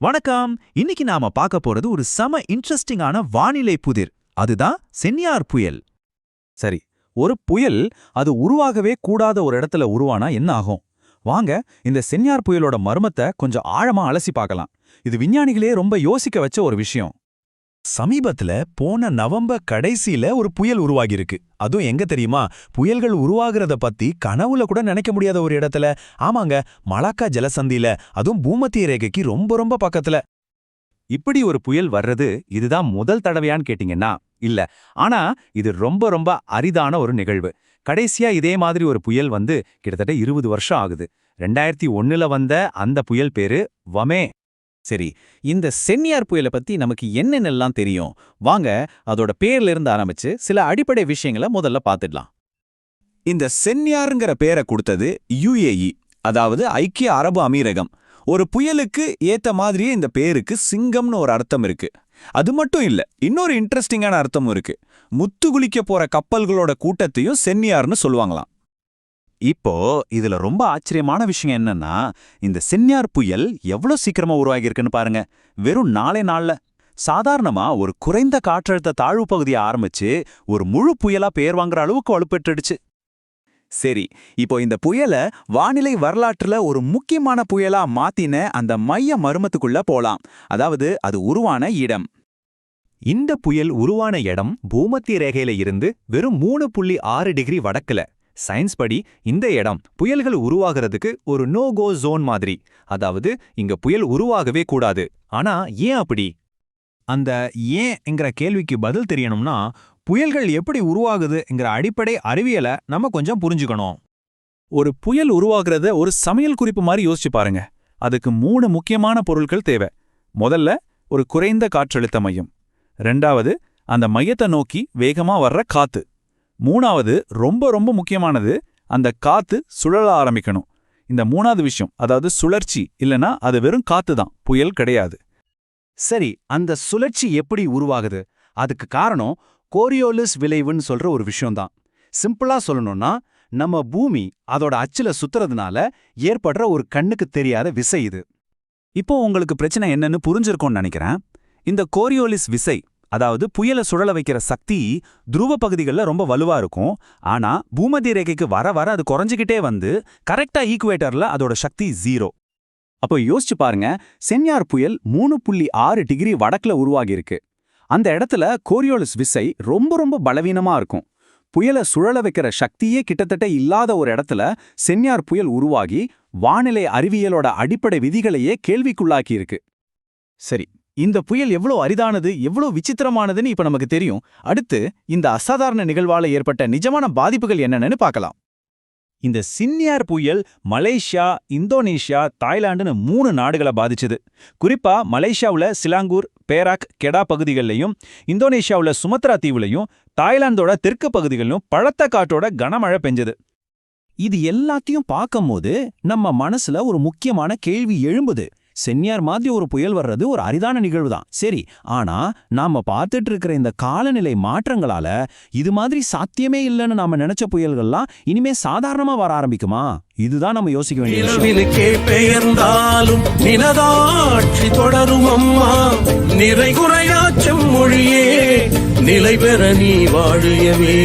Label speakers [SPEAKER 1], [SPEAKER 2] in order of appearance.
[SPEAKER 1] வணக்கம். இன்னைக்கு நாம பார்க்க போறது ஒரு சம இன்ட்ரெஸ்டிங்கான வானிலை புதிர். அதுதான் சென்னியார் புயல்.
[SPEAKER 2] சரி ஒரு புயல் அது உருவாகவே கூடாத ஒரு இடத்துல உருவானா என்ன ஆகும்? வாங்க இந்த சென்யார் புயலோட மர்மத்தை கொஞ்சம் ஆழமா அலசி பார்க்கலாம். இது விஞ்ஞானிகளே ரொம்ப யோசிக்க வச்ச ஒரு விஷயம்.
[SPEAKER 3] சமீபத்துல போன நவம்பர் கடைசியில ஒரு புயல் உருவாகியிருக்கு. அதுவும் எங்க தெரியுமா? புயல்கள் உருவாகிறத பத்தி கனவுல கூட நினைக்க முடியாத ஒரு இடத்துல. ஆமாங்க மலாக்கா ஜலசந்தியில அதுவும் பூமத்திய ரேகைக்கு ரொம்ப ரொம்ப பக்கத்துல.
[SPEAKER 2] இப்படி ஒரு புயல் வர்றது இதுதான் முதல் தடவையான்னு கேட்டீங்கன்னா இல்ல. ஆனா இது ரொம்ப ரொம்ப அரிதான ஒரு நிகழ்வு. கடைசியா இதே மாதிரி ஒரு புயல் வந்து கிட்டத்தட்ட இருபது வருஷம் ஆகுது. ரெண்டாயிரத்தி ஒன்னுல வந்த அந்த புயல் பேரு வமே. சரி இந்த சென்னியார் புயலை பத்தி நமக்கு என்னென்னலாம் தெரியும்? வாங்க அதோட பேர்ல இருந்து ஆரம்பிச்சு சில அடிப்படை விஷயங்களை முதல்ல பார்த்துடலாம் இந்த சென்னியாருங்கிற பேரை கொடுத்தது யுஏஇ அதாவது ஐக்கிய அரபு அமீரகம். ஒரு புயலுக்கு ஏத்த மாதிரியே இந்த பேருக்கு சிங்கம்னு ஒரு அர்த்தம் இருக்கு. அது மட்டும் இல்ல இன்னொரு இன்ட்ரெஸ்டிங்கான அர்த்தமும் இருக்கு. முத்து குளிக்க போற கப்பல்களோட கூட்டத்தையும் சென்னியார்னு சொல்லுவாங்களாம். இப்போ இதுல ரொம்ப ஆச்சரியமான விஷயம் என்னன்னா இந்த சென்னியார் புயல் எவ்வளவு சீக்கிரமா உருவாகியிருக்குன்னு பாருங்க. வெறும் நாளே நாள்ல. சாதாரணமா ஒரு குறைந்த காற்றழுத்த தாழ்வு பகுதியை ஆரம்பிச்சு ஒரு முழு புயலா பேர் வாங்குற அளவுக்கு வலுப்பெற்றுடுச்சு. சரி இப்போ இந்த புயலை வானிலை வரலாற்றுல ஒரு முக்கியமான புயலா மாத்தின அந்த மைய மர்மத்துக்குள்ள போலாம். அதாவது அது உருவான இடம்.
[SPEAKER 3] இந்த புயல் உருவான இடம் பூமத்திய ரேகையில இருந்து வெறும் மூணு புள்ளி ஆறு டிகிரி வடக்குல. சயின்ஸ் படி இந்த இடம் புயல்கள் உருவாகிறதுக்கு ஒரு நோ கோ ஜோன் மாதிரி. அதாவது இங்க புயல் உருவாகவே கூடாது. ஆனா ஏன் அப்படி? அந்த ஏன்ங்கிற கேள்விக்கு பதில் தெரியணும்னா புயல்கள் எப்படி உருவாகுதுங்கிற அடிப்படை அறிவியலை நம்ம கொஞ்சம் புரிஞ்சுக்கணும்.
[SPEAKER 2] ஒரு புயல் உருவாகிறத ஒரு சமையல் குறிப்பு மாதிரி யோசிச்சு பாருங்க. அதுக்கு மூணு முக்கியமான பொருட்கள் தேவை. முதல்ல ஒரு குறைந்த காற்றழுத்த மையம். ரெண்டாவது அந்த மையத்தை நோக்கி வேகமா வர்ற காத்து. மூணாவது ரொம்ப ரொம்ப முக்கியமானது அந்த காத்து சுழல ஆரம்பிக்கணும். இந்த மூணாவது விஷயம் அதாவது சுழற்சி இல்லனா அது வெறும் காத்து தான் புயல் கிடையாது.
[SPEAKER 4] சரி அந்த சுழற்சி எப்படி உருவாகுது? அதுக்கு காரணம் கோரியோலிஸ் விளைவுன்னு சொல்ற ஒரு விஷயம்தான் சிம்பிளா சொல்லணும்னா நம்ம பூமி அதோட அச்சுல சுத்துறதுனால ஏற்படுற ஒரு கண்ணுக்கு தெரியாத விசை இது.
[SPEAKER 2] இப்போ உங்களுக்கு பிரச்சனை என்னன்னு புரிஞ்சிருக்கோம்னு நினைக்கிறேன். இந்த கோரியோலிஸ் விசை அதாவது புயலை சுழல வைக்கிற சக்தி துருவ பகுதிகளில் ரொம்ப வலுவா இருக்கும். ஆனா பூமத்திய ரேகைக்கு வர வர அது குறைஞ்சிக்கிட்டே வந்து கரெக்டா ஈக்குவேட்டர்ல அதோட சக்தி ஜீரோ அப்போ யோசிச்சு பாருங்க சென்யார் புயல் மூணு புள்ளி ஆறு டிகிரி வடக்குல உருவாகியிருக்கு. அந்த இடத்துல கோரியோலிஸ் விசை ரொம்ப ரொம்ப பலவீனமா இருக்கும். புயலை சுழல வைக்கிற சக்தியே கிட்டத்தட்ட இல்லாத ஒரு இடத்துல சென்யார் புயல் உருவாகி வானிலை அறிவியலோட அடிப்படை விதிகளையே கேள்விக்குள்ளாக்கியிருக்கு. சரி இந்த புயல் எவ்வளோ அரிதானது எவ்வளோ விசித்திரமானதுன்னு இப்ப நமக்கு தெரியும். அடுத்து இந்த அசாதாரண நிகழ்வால ஏற்பட்ட நிஜமான பாதிப்புகள் என்னென்னு பார்க்கலாம். இந்த சின்னியார் புயல் மலேசியா இந்தோனேஷியா தாய்லாண்டுன்னு மூணு நாடுகளை பாதிச்சது. குறிப்பா மலேசியாவில் சிலாங்கூர் பேராக் கெடா பகுதிகளிலையும் இந்தோனேஷியாவுல சுமத்ரா தீவுலையும் தாய்லாந்தோட தெற்கு பகுதிகளிலும் பழத்த காட்டோட கனமழை பெஞ்சது. இது எல்லாத்தையும் பார்க்கும்போது நம்ம மனசுல ஒரு முக்கியமான கேள்வி எழும்புது. சென்னியார் மாதிரி ஒரு புயல் வர்றது ஒரு அரிதான நிகழ்வு தான் சரி ஆனா நாம பார்த்துட்டு இருக்கிற இந்த காலநிலை மாற்றங்களால இது மாதிரி சாத்தியமே இல்லைன்னு நாம நினைச்ச புயல்கள்லாம் இனிமே சாதாரணமா வர ஆரம்பிக்குமா? இதுதான் நம்ம யோசிக்க வேண்டிய
[SPEAKER 5] தொடரும் அம்மா. நிறை குறையாச்சும் மொழியே நிலை பெற நீ வாழியவே.